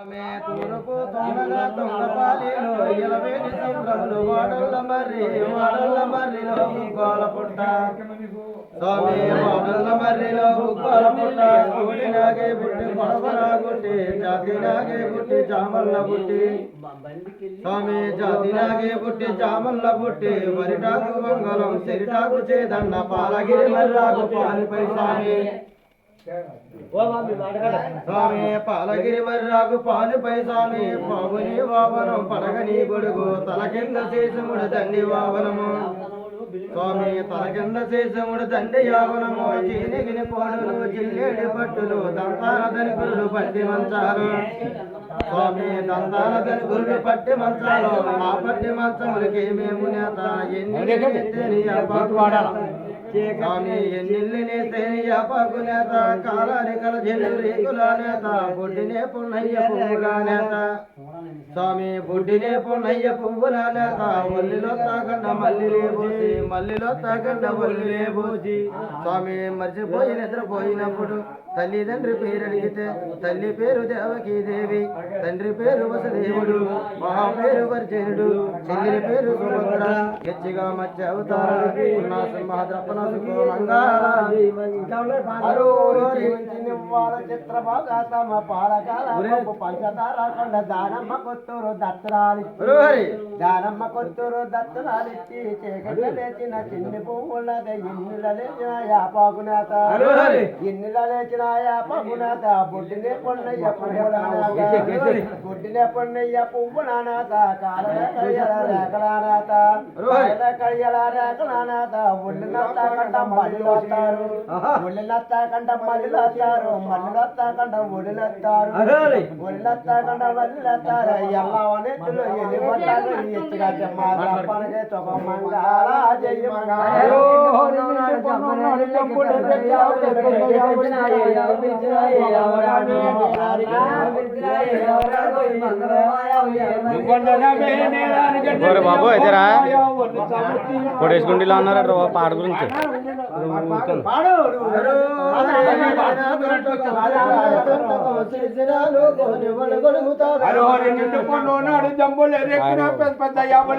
తూర్పు తొండగా తొంగపాలిలో ఎలవేని చంద్రములు వాడల్ల మర్రి వాడల్ల మర్రిలో బుగ్గోల పుట్ట. స్వామి వాడల్ల మర్రిలో బుగ్గోల పుట్ట. కోడి నాగే పుట్టి కొడవరా గుట్టి జాతి నాగే పుట్టి జామల్ల పుట్టి. స్వామి జాతి నాగే పుట్టి జామల్ల పుట్టి. వరిటాకు మంగళం సిరిటాకు చేదండ పాలగిరి మర్రాకు పాలిపై స్వామి. స్వామి పాలగిరి మర్రాకు పాలుపై స్వామి పావుని వావనం పడగని గొడుగు తల కింద శేషముడు దండి వావనము స్వామి తల కింద శేషముడు దండి యావనము చీనిగిని కోడులు జిల్లేడి పట్టులు దంతాల ధనికులు పట్టి మంచాలు. స్వామి దంతాల ధనికులు పట్టి మంచాలు. ఆ పట్టి మంచములకి మేము నేత. ఎన్ని స్వామి ఎన్నిల్లిని తేనియ పగు నేత కాలాని నేత బొడ్డినే పున్నయ్య పువ్వుల నేత. స్వామి బొడ్డినే పున్నయ్య పువ్వుల నేత ఒల్లిలో తాగండ మల్లిలే పోసి మల్లిలో తాగండ ఒల్లిలే పోసి స్వామి మర్చిపోయి నిద్రపోయినప్పుడు తల్లిదండ్రి పేరు అడిగితే తల్లి పేరు దేవకీ దేవి తండ్రి పేరు వసుదేవుడు మహా పేరు వర్జనుడు చెల్లి పేరు సుభద్ర గచ్చిగా మధ్య అవతార ఉన్న సింహద్రపన చిత్రభాగమ పాలకాల పంచదార కొండ దానమ్మ కొత్తూరు దత్తరాలి దానమ్మ కొత్తూరు దత్తరాలిచ్చి చీకటి లేచిన చిన్ని పువ్వులద ఇన్నుల లేచిన యాపాకునేత ఇన్నుల లేచిన యాపాకునేత బుడ్డినే పొన్నయ్య పువ్వులనాథ బుడ్డినే పొన్నయ్య కాలల కళ్యాణ రేఖలానాథ కాలల కళ్యాణ రేఖలానాథ ఒళ్ళినత్త కంట మళ్ళీ వస్తారు కంట మళ్ళీ వస్తారు మళ్ళీ వస్తా కంట ఒడిలెత్తారు ఒడిలెత్తాకంట వదిలేస్తారు ఎల్లవని ఎత్తులు ఎన్ని పట్టాలు ఎత్తుగా చొక మంగాళ జయ ఒరే బాబు ఎదురా? కొడేసుకుంటూ అన్నారు పాట గురించి. జంబులు పెద్ద యాభై